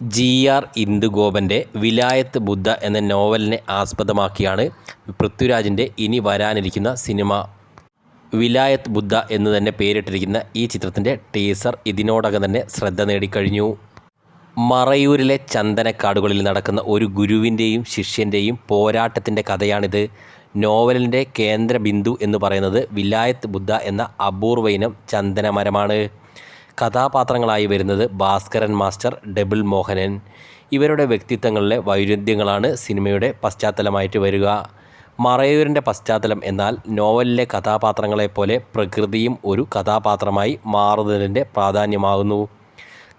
G R ഇന്ദുഗോപന്റെ Vilayath ബുദ്ധ എന്ന നോവലിനെ ആസ്പദമാക്കിയാണ് പൃഥ്വിരാജിന്റെ ഇനി വരാനിരിക്കുന്ന സിനിമ. വിലായത്ത് ബുദ്ധ എന്ന് തന്നെ പേരിട്ടിരിക്കുന്ന ഈ ചിത്രത്തിന്റെ ടീസർ ഇതിനോടകം തന്നെ ശ്രദ്ധ നേടിക്കഴിഞ്ഞു. മറയൂരിലെ ചന്ദനക്കാടുകളിൽ നടക്കുന്ന ഒരു ഗുരുവിന്റെയും ശിഷ്യന്റെയും പോരാട്ടത്തിന്റെ കഥയാണിത്. നോവലിന്റെ കേന്ദ്ര ബിന്ദു എന്ന് പറയുന്നത് വിലായത്ത് ബുദ്ധ എന്ന അപൂർവ ഇനം ചന്ദനമരമാണ്. കഥാപാത്രങ്ങളായി വരുന്നത് ഭാസ്കരൻ മാസ്റ്റർ ഡബിൾ മോഹനൻ. ഇവരുടെ വ്യക്തിത്വങ്ങളിലെ വൈരുദ്ധ്യങ്ങളാണ് സിനിമയുടെ പശ്ചാത്തലമായിട്ട് വരിക. മറയൂരിന്റെ പശ്ചാത്തലം എന്നാൽ നോവലിലെ കഥാപാത്രങ്ങളെപ്പോലെ പ്രകൃതിയും ഒരു കഥാപാത്രമായി മാറുന്നതിന്റെ പ്രാധാന്യമാകുന്നു.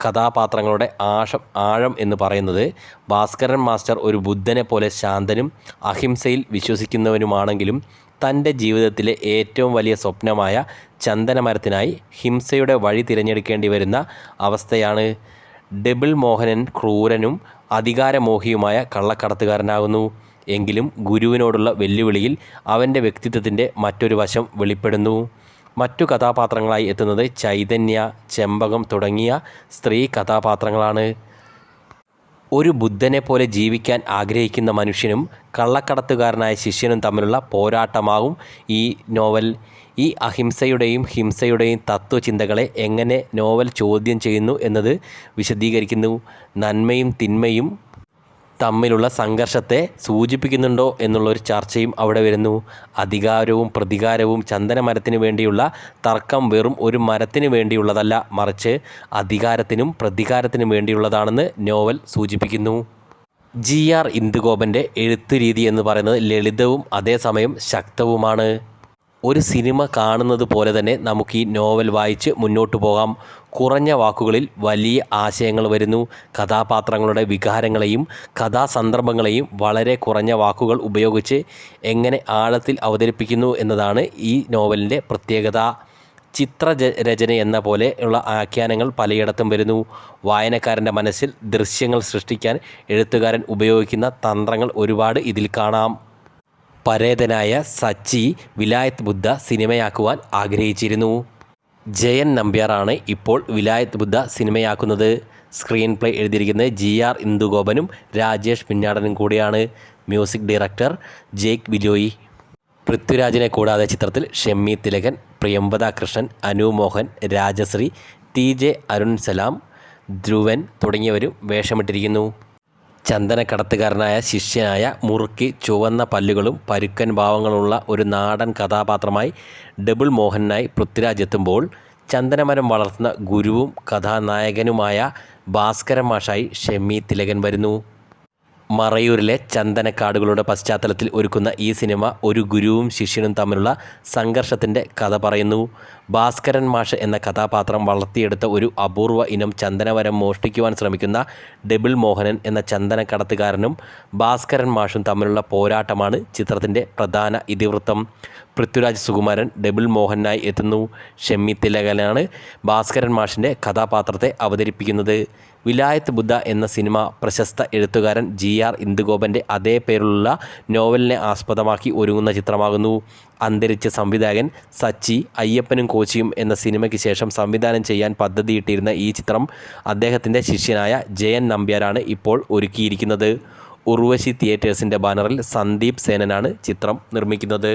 കഥാപാത്രങ്ങളുടെ ആഴം ആഴം എന്ന് പറയുന്നത് ഭാസ്കരൻ മാസ്റ്റർ ഒരു ബുദ്ധനെ പോലെ ശാന്തനും അഹിംസയിൽ വിശ്വസിക്കുന്നവനുമാണെങ്കിലും തന്റെ ജീവിതത്തിലെ ഏറ്റവും വലിയ സ്വപ്നമായ ചന്ദനമരത്തിനായി ഹിംസയുടെ വഴി തിരഞ്ഞെടുക്കേണ്ടി വരുന്ന അവസ്ഥയാണ് ഡബിൾ മോഹനൻ ക്രൂരനും അധികാരമോഹിയുമായ കള്ളക്കടത്തുകാരനാകുന്നു. എങ്കിലും ഗുരുവിനോടുള്ള വെല്ലുവിളിയിൽ അവന്റെ വ്യക്തിത്വത്തിന്റെ മറ്റൊരു വശം വെളിപ്പെടുന്നു. മറ്റു കഥാപാത്രങ്ങളായി എത്തുന്നത് ചൈതന്യ ചെമ്പകം തുടങ്ങിയ സ്ത്രീ കഥാപാത്രങ്ങളാണ്. ഒരു ബുദ്ധനെ പോലെ ജീവിക്കാൻ ആഗ്രഹിക്കുന്ന മനുഷ്യനും കള്ളക്കടത്തുകാരനായ ശിഷ്യനും തമ്മിലുള്ള പോരാട്ടമാകും ഈ നോവൽ. ഈ അഹിംസയുടെയും ഹിംസയുടെയും തത്വചിന്തകളെ എങ്ങനെ നോവൽ ചോദ്യം ചെയ്യുന്നു എന്നത് വിശദീകരിക്കുന്നു. നന്മയും തിന്മയും തമ്മിലുള്ള സംഘർഷത്തെ സൂചിപ്പിക്കുന്നുണ്ടോ എന്നുള്ളൊരു ചർച്ചയും അവിടെ വരുന്നു. അധികാരവും പ്രതികാരവും ചന്ദനമരത്തിന് വേണ്ടിയുള്ള തർക്കം വെറും ഒരു മരത്തിന് വേണ്ടിയുള്ളതല്ല മറിച്ച് അധികാരത്തിനും പ്രതികാരത്തിനും വേണ്ടിയുള്ളതാണെന്ന് നോവൽ സൂചിപ്പിക്കുന്നു. ജി ആർ ഇന്ദുഗോപന്റെ എഴുത്ത് രീതി എന്ന് പറയുന്നത് ലളിതവും അതേസമയം ശക്തവുമാണ്. ഒരു സിനിമ കാണുന്നത് പോലെ തന്നെ നമുക്ക് ഈ നോവൽ വായിച്ച് മുന്നോട്ട് പോകാം. കുറഞ്ഞ വാക്കുകളിൽ വലിയ ആശയങ്ങൾ വരുന്നു. കഥാപാത്രങ്ങളുടെ വികാരങ്ങളെയും കഥാസന്ദർഭങ്ങളെയും വളരെ കുറഞ്ഞ വാക്കുകൾ ഉപയോഗിച്ച് എങ്ങനെ ആഴത്തിൽ അവതരിപ്പിക്കുന്നു എന്നതാണ് ഈ നോവലിന്റെ പ്രത്യേകത. ചിത്ര രചന എന്ന പോലെ ഉള്ള ആഖ്യാനങ്ങൾ പലയിടത്തും വരുന്നു. വായനക്കാരന്റെ മനസ്സിൽ ദൃശ്യങ്ങൾ സൃഷ്ടിക്കാൻ എഴുത്തുകാരൻ ഉപയോഗിക്കുന്ന തന്ത്രങ്ങൾ ഒരുപാട് ഇതിൽ കാണാം. പരേതനായ സച്ചി വിലായത്ത് ബുദ്ധ സിനിമയാക്കുവാൻ ആഗ്രഹിച്ചിരുന്നു. ജയൻ നമ്പ്യാറാണ് ഇപ്പോൾ വിലായത്ത് ബുദ്ധ സിനിമയാക്കുന്നത്. സ്ക്രീൻ പ്ലേ എഴുതിയിരിക്കുന്നത് ജി ആർ ഇന്ദുഗോപനും രാജേഷ് പിന്നാടനും കൂടിയാണ്. Music director Jakes Bejoy. പൃഥ്വിരാജിനെ കൂടാതെ ചിത്രത്തിൽ ഷെമ്മി തിലകൻ പ്രിയംവദ കൃഷ്ണൻ അനു മോഹൻ രാജശ്രീ ടി ജെ അരുൺ സലാം ധ്രുവൻ തുടങ്ങിയവരും വേഷമിട്ടിരിക്കുന്നു. ചന്ദനക്കടത്തുകാരനായ ശിഷ്യനായ മുറുക്കി ചുവന്ന പല്ലുകളും പരുക്കൻ ഭാവങ്ങളുള്ള ഒരു നാടൻ കഥാപാത്രമായി ഡബിൾ മോഹനായി പൃഥ്വിരാജ് എത്തുമ്പോൾ ചന്ദനമരം വളർത്തുന്ന ഗുരുവും കഥാനായകനുമായ ഭാസ്കരമാഷായി ഷെമ്മി തിലകൻ വരുന്നു. മറയൂരിലെ ചന്ദനക്കാടുകളുടെ പശ്ചാത്തലത്തിൽ ഒരുക്കുന്ന ഈ സിനിമ ഒരു ഗുരുവും ശിഷ്യനും തമ്മിലുള്ള സംഘർഷത്തിന്റെ കഥ പറയുന്നു. ഭാസ്കരൻ മാഷ് എന്ന കഥാപാത്രം വളർത്തിയെടുത്ത ഒരു അപൂർവ ഇനം ചന്ദനവരം മോഷ്ടിക്കുവാൻ ശ്രമിക്കുന്ന ഡബിൾ മോഹനൻ എന്ന ചന്ദനക്കടത്തുകാരനും ഭാസ്കരൻ മാഷും തമ്മിലുള്ള പോരാട്ടമാണ് ചിത്രത്തിന്റെ പ്രധാന ഇതിവൃത്തം. പൃഥ്വിരാജ് സുകുമാരൻ ഡബിൾ മോഹനായി എത്തുന്നു. ഷെമ്മി തിലകനാണ് ഭാസ്കരൻ മാഷിന്റെ കഥാപാത്രത്തെ അവതരിപ്പിക്കുന്നത്. വിലായത്ത് ബുദ്ധ എന്ന സിനിമ പ്രശസ്ത എഴുത്തുകാരൻ ജി ആർ ഇന്ദുഗോപന്റെ അതേ പേരിലുള്ള നോവലിനെ ആസ്പദമാക്കി ഒരുങ്ങുന്ന ചിത്രമാകുന്നു. അന്തരിച്ച സംവിധായകൻ സച്ചി അയ്യപ്പനും കോച്ചിയും എന്ന സിനിമയ്ക്ക് ശേഷം സംവിധാനം ചെയ്യാൻ പദ്ധതിയിട്ടിരുന്ന ഈ ചിത്രം അദ്ദേഹത്തിന്റെ ശിഷ്യനായ ജയൻ നമ്പ്യാരാണ് ഇപ്പോൾ ഒരുക്കിയിരിക്കുന്നത്. ഉർവശി തിയേറ്റേഴ്സിന്റെ ബാനറിൽ സന്ദീപ് സേനനാണ് ചിത്രം നിർമ്മിക്കുന്നത്.